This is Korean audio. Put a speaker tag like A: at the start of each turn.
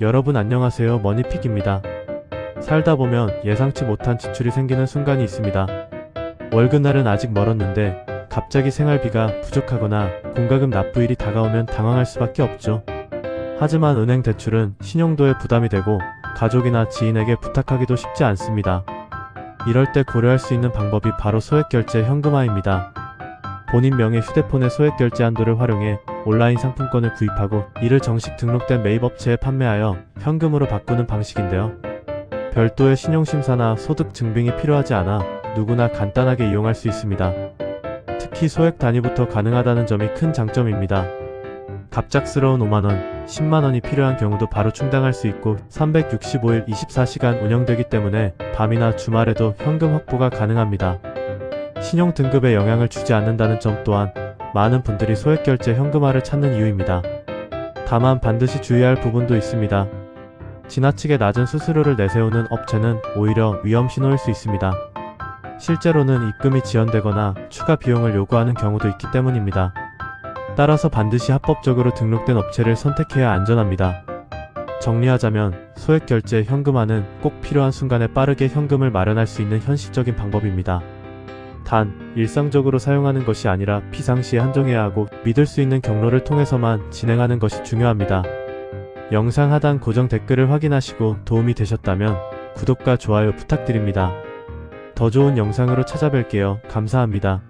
A: 여러분 안녕하세요 머니픽입니다. 살다 보면 예상치 못한 지출이 생기는 순간이 있습니다. 월급날은 아직 멀었는데 갑자기 생활비가 부족하거나 공과금 납부일이 다가오면 당황할 수밖에 없죠. 하지만 은행 대출은 신용도에 부담이 되고 가족이나 지인에게 부탁하기도 쉽지 않습니다. 이럴 때 고려할 수 있는 방법이 바로 소액결제 현금화입니다. 본인 명의 휴대폰의 소액결제 한도를 활용해 온라인 상품권을 구입하고 이를 정식 등록된 매입업체에 판매하여 현금으로 바꾸는 방식인데요. 별도의 신용심사나 소득 증빙이 필요하지 않아 누구나 간단하게 이용할 수 있습니다. 특히 소액 단위부터 가능하다는 점이 큰 장점입니다. 갑작스러운 5만원, 10만원이 필요한 경우도 바로 충당할 수 있고 365일 24시간 운영되기 때문에 밤이나 주말에도 현금 확보가 가능합니다. 신용 등급에 영향을 주지 않는다는 점 또한 많은 분들이 소액결제 현금화를 찾는 이유입니다. 다만 반드시 주의할 부분도 있습니다. 지나치게 낮은 수수료를 내세우는 업체는 오히려 위험 신호일 수 있습니다. 실제로는 입금이 지연되거나 추가 비용을 요구하는 경우도 있기 때문입니다. 따라서 반드시 합법적으로 등록된 업체를 선택해야 안전합니다. 정리하자면 소액결제 현금화는 꼭 필요한 순간에 빠르게 현금을 마련할 수 있는 현실적인 방법입니다. 단, 일상적으로 사용하는 것이 아니라 비상시에 한정해야 하고 믿을 수 있는 경로를 통해서만 진행하는 것이 중요합니다. 영상 하단 고정 댓글을 확인하시고 도움이 되셨다면 구독과 좋아요 부탁드립니다. 더 좋은 영상으로 찾아뵐게요. 감사합니다.